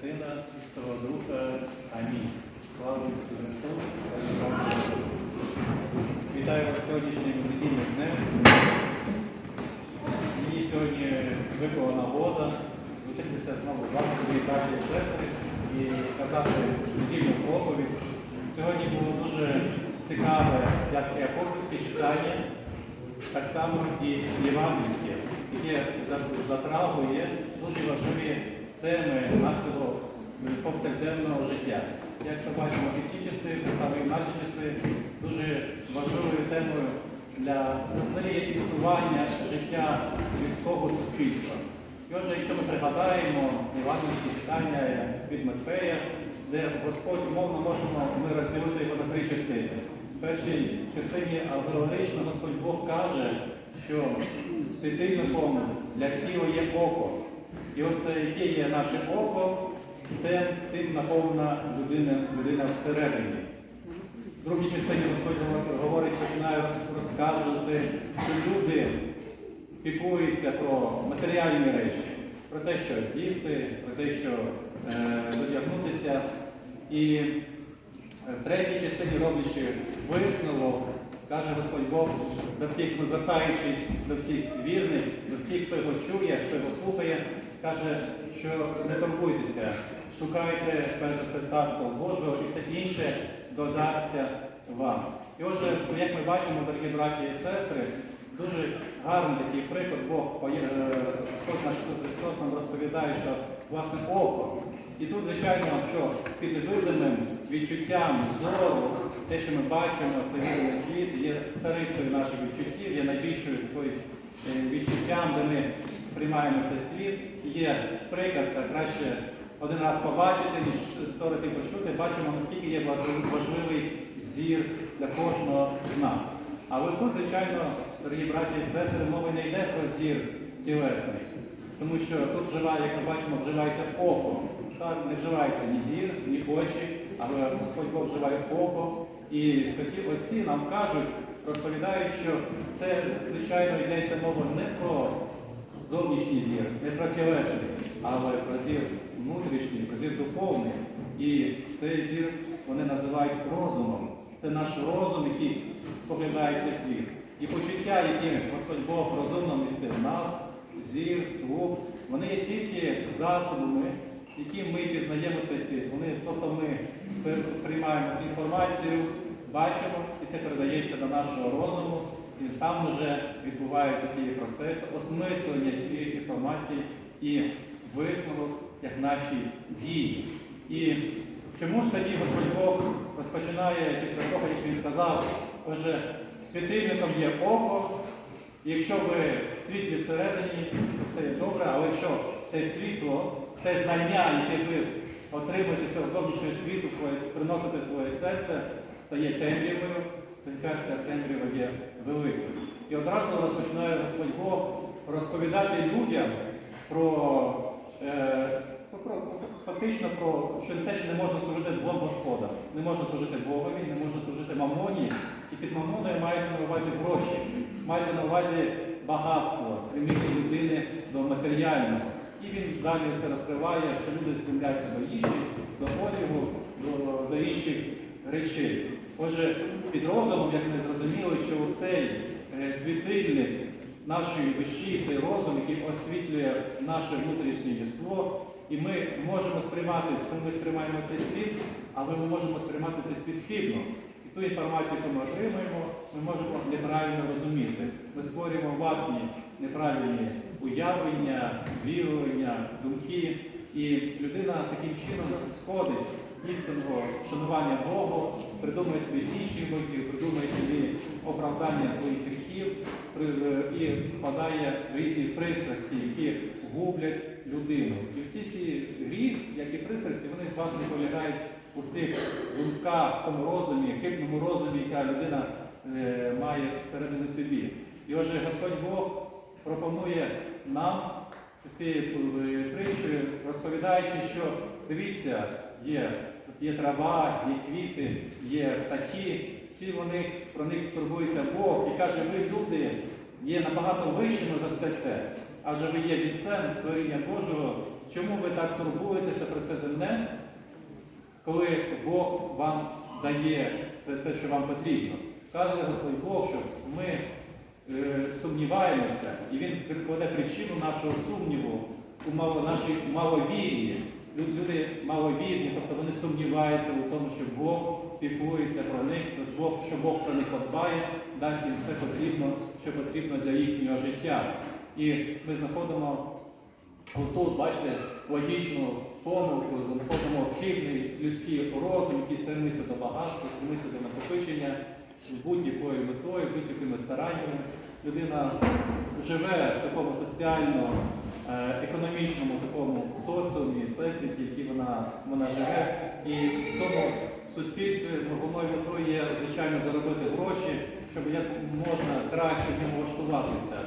Сина і Святого Духа. Амінь. Слава Ісусу Христу! Вітаю вас сьогоднішнім недільним днем. Мені сьогодні випала нагода зустрітися знову з вами, і сестри, і сказати недільну проповідь. Сьогодні було дуже цікаве, як і апостольське читання, так само і євангельське, яке за- затрагує дуже важливі теми нашого повсякденного життя. Як ми бачимо, в ті часи, так само і наші часи, дуже важливою темою для взагалі існування життя людського суспільства. І отже, якщо ми пригадаємо євангельське читання від Матфея, де Господь умовно можемо ми розділити його на три частини. В першій частині алгоритмично Господь Бог каже, що світильником для тіла є око. І от е, яке є наше око, тим, тим наповнена людина, людина всередині. В другій частині Господь говорить, починає розказувати, що люди піклуються про матеріальні речі, про те, що з'їсти, про те, що е. І е, в третій частині роблячи висновок, каже Господь Бог до всіх, звертаючись до всіх вірних, до всіх, хто його чує, хто його слухає, каже, що не турбуйтеся, шукайте перш все царство Божого і все інше додасться вам. І отже, як ми бачимо, дорогі браті і сестри, дуже гарний такий приклад Бог, поє- е, Господь наш Ісус Христос нам розповідає, що власне око. І тут, звичайно, що під видимим відчуттям зору, те, що ми бачимо, це видимий світ, є царицею наших відчуттів, є найбільшою такою е, відчуттям, де ми сприймаємо цей світ. Є приказка, краще один раз побачити, ніж сто разів почути, бачимо, наскільки є важливий зір для кожного з нас. Але тут, звичайно, дорогі браті і сестри, мова не йде про зір тілесний. Тому що тут вживає, як ми бачимо, вживається око. Там не вживається ні зір, ні очі, але Господь Бог вживає око. І святі отці нам кажуть, розповідають, що це, звичайно, йдеться мова не про зовнішній зір, не про тілесний, але про зір внутрішній, про зір духовний. І цей зір вони називають розумом. Це наш розум, який споглядає цей світ. І почуття, які Господь Бог розумно вмістив в нас, зір, слух, вони є тільки засобами, яким ми пізнаємо цей світ. Вони, тобто ми сприймаємо інформацію, бачимо, і це передається до нашого розуму, і там вже відбуваються ті процеси осмислення цієї інформації і висновок як наші дії. І чому ж тоді Господь Бог розпочинає після того, як він сказав, отже, світильником є око, і якщо ви в світлі всередині, то все є добре, але якщо те світло, те знання, яке ви отримуєте з зовнішнього світу, своє, приносите своє серце, стає темрявою, то ця темрява є великою. І одразу розпочинає Господь Бог розповідати людям про, е, про, про фактично про що те, що не можна служити двом господам. Не можна служити Богові, не можна служити мамоні. І під мамоною мається на увазі гроші, мається на увазі багатство, стремління людини до матеріального. І він далі це розкриває, що люди стремляться до їжі, до одягу, до, до інших речей. Отже, під розумом, як ми зрозуміли, що цей світильник нашої душі, цей розум, який освітлює наше внутрішнє єство, і ми можемо сприймати, ми сприймаємо цей світ, але ми можемо сприймати цей світ хибно. І ту інформацію, яку ми отримуємо, ми можемо неправильно розуміти. Ми створюємо власні неправильні уявлення, вірування, думки. І людина таким чином сходить істинного шанування Богу, придумує собі інші мотив, придумує собі оправдання своїх гріхів і впадає в різні пристрасті, які гублять людину. І всі ці гріх, як і пристрасті, вони власне полягають у цих думках, в тому розумі, хибному розумі, яка людина е, має всередині собі. І отже, Господь Бог пропонує нам цією притчею, розповідаючи, що дивіться, є, є трава, є квіти, є птахи, всі вони про них турбується Бог і каже, ви люди є набагато вищими за все це. Адже ви є вінцем творіння Божого, чому ви так турбуєтеся про це земне, коли Бог вам дає все це, що вам потрібно. Каже Господь Бог, що ми е, сумніваємося, і Він кладе причину нашого сумніву у нашій маловірі. Лю- Люди маловірні, тобто вони сумніваються у тому, що Бог піклується про них, Бог, що Бог про них подбає, дасть їм все потрібно, що потрібно для їхнього життя. І ми знаходимо Отут, бачите, логічну помилку, знаходимо хибний людський розум, який стремиться до багатства, стремиться до накопичення будь-якою метою, будь-якими стараннями. Людина живе в такому соціально, е, економічному такому соціумі, всесвіті, який вона, вона живе. І в цьому суспільстві головною метою є, звичайно, заробити гроші, щоб як можна краще в ньому влаштуватися,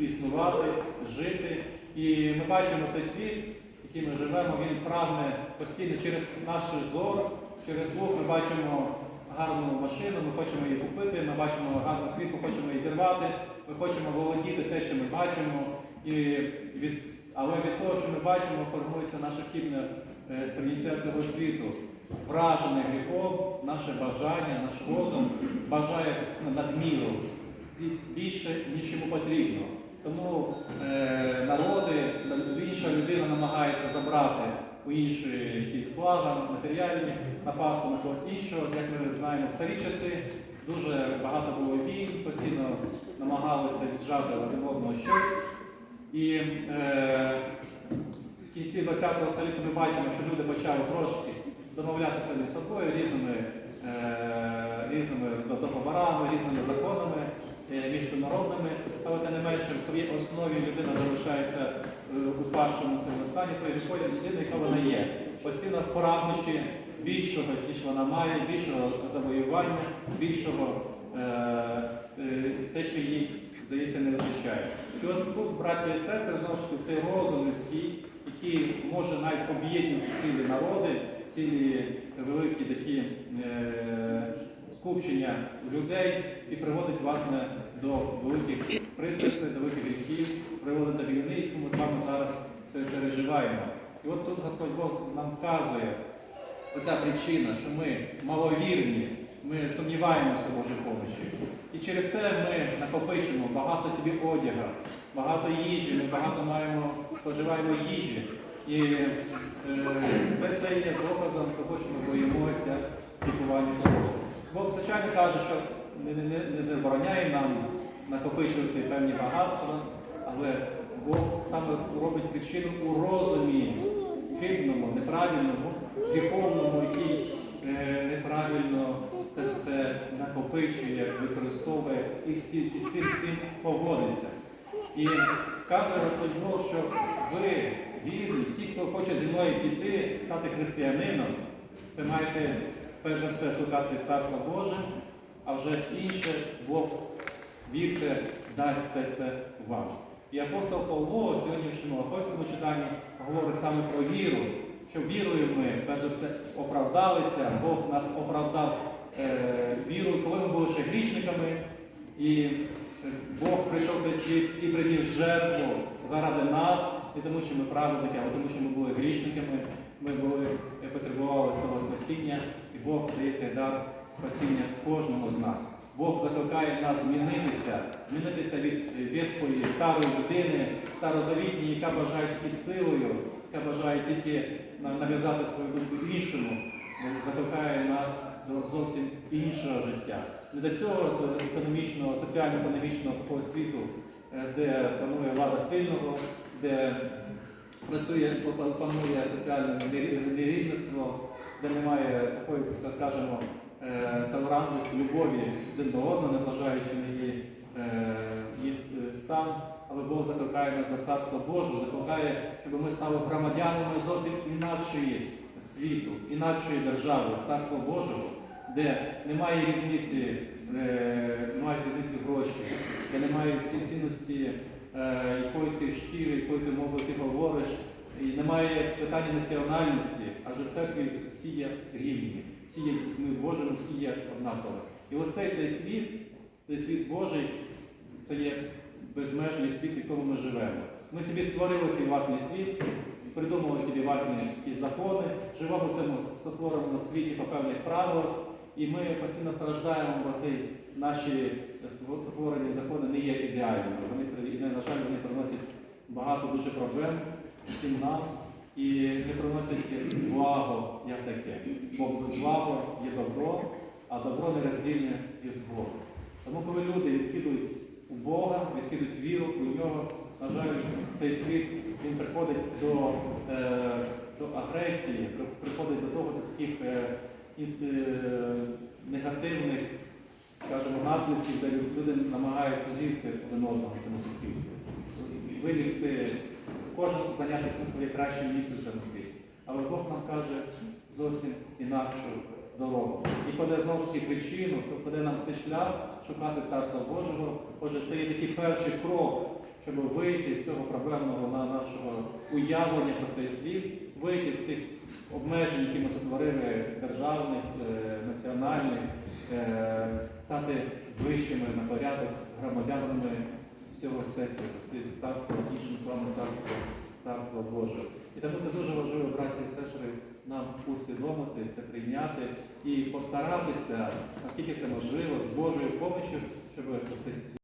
існувати, жити. І ми бачимо цей світ, який ми живемо, він прагне постійно через наш зор, через слух ми бачимо гарну машину, ми хочемо її купити, ми бачимо гарну квітку, хочемо її зірвати, ми хочемо володіти те, що ми бачимо. І від, але від того, що ми бачимо, формується наше хібне сприйняття цього світу. Вражене гріхом, наше бажання, наш розум бажає постійно надміру, більше, ніж йому потрібно. Тому е, народи, інша людина намагається забрати у іншої якісь блага, матеріальні, напасти на когось іншого. Як ми знаємо, в старі часи дуже багато було війн, постійно намагалися віджати один одного щось. І е, в кінці ХХ століття ми бачимо, що люди почали трошки домовлятися між собою різними, е, різними договорами, різними законами е, міжнародними, але тим не менше в своїй основі людина залишається е, у першому своєму стані, то відходить людина, яка вона є, постійно прагнучи більшого, ніж вона має, більшого завоювання, більшого е, е, те, що їй здається, не вистачає. І от тут, браті і сестри, знову ж таки, цей розум людський, який може навіть об'єднувати цілі народи, цілі великі такі е, скупчення людей і приводить власне до великих пристрастей, до великих гріхів, приводить до війни, яку ми з вами зараз переживаємо. І от тут Господь Бог нам вказує оця причина, що ми маловірні, ми сумніваємося в Божій помочі. І через те ми накопичимо багато собі одяга, багато їжі, ми багато маємо, споживаємо їжі. І е, все це є доказом того, що ми боїмося лікування хвороб. Бог, звичайно, каже, що не, не, не забороняє нам накопичувати певні багатства, але Бог саме робить причину у розумі хибному, неправильному, гріховному, який е, неправильно це все накопичує, використовує і всі, всі з цим, поводиться. І каже Господь Бог, що ви вірні, ті, хто хоче зі мною піти, стати християнином, ви маєте перш за все шукати Царство Боже, а вже інше Бог, вірте, дасть все це вам. І апостол Павло у сьогоднішньому апостольському читанні говорить саме про віру, що вірою ми, перш за все, оправдалися, Бог нас оправдав е, вірою, коли ми були ще грішниками, і Бог прийшов в цей світ і приніс жертву заради нас, не тому, що ми праведники, а тому, що ми були грішниками, ми були, потребували того спасіння, і Бог дає цей дар спасіння кожному з нас. Бог закликає нас змінитися, змінитися від е, старої людини, старозавітньої, яка бажає тільки силою, яка бажає тільки нав'язати свою думку іншому. Закликає нас до зовсім іншого життя. Не до цього економічного, соціально-економічного такого світу, е, де панує влада сильного, де працює, панує соціальне нерівництво, де немає такої, скажімо, е, толерантності, любові один до одного, незважаючи на її, е, її стан. Але Бог закликає нас до Царства Божого, закликає, щоб ми стали громадянами зовсім інакшої світу, інакшої держави, Царства Божого, де немає різниці, е, немає різниці грошей, де немає ці цінності, е, якої ти шкіри, якою ти мовою ти говориш, і немає питання національності, адже в церкві всі є рівні, всі є дітьми Божими, всі є однакові. І ось цей, цей світ, цей світ Божий, це є безмежний світ, в якому ми живемо. Ми собі створили свій власний світ, придумали собі власні якісь закони, живемо в цьому сотвореному світі по певних правилах, і ми постійно страждаємо, бо ці наші сотворені закони не є ідеальними. Вони, на жаль, вони приносять багато дуже проблем всім нам і не приносять благо як таке. Бо благо є добро, а добро нероздільне із Богом. Тому коли люди відкидують у Бога, відкидують віру у нього, на жаль, цей світ він приходить до, е, до агресії, приходить до того до таких е, негативних, скажімо, наслідків, де люди намагаються з'їсти один одного в цьому суспільстві, вилізти, кожен зайнятися своє краще місце в цьому світі. Але Бог нам каже зовсім інакшу дорогу. І кладе знову ж таки причину, то кладе нам цей шлях шукати Царства Божого. Отже, це є такий перший крок, щоб вийти з цього проблемного на нашого уявлення про цей світ, вийти з тих обмежень, які ми сотворили державних, е, національних, е, стати вищими на порядок громадянами всього всесвіту, царства, іншим словами царство, царство Боже. І тому це дуже важливо, браті і сестри, нам усвідомити, це прийняти і постаратися, наскільки це можливо, з Божою поміччю, щоб цей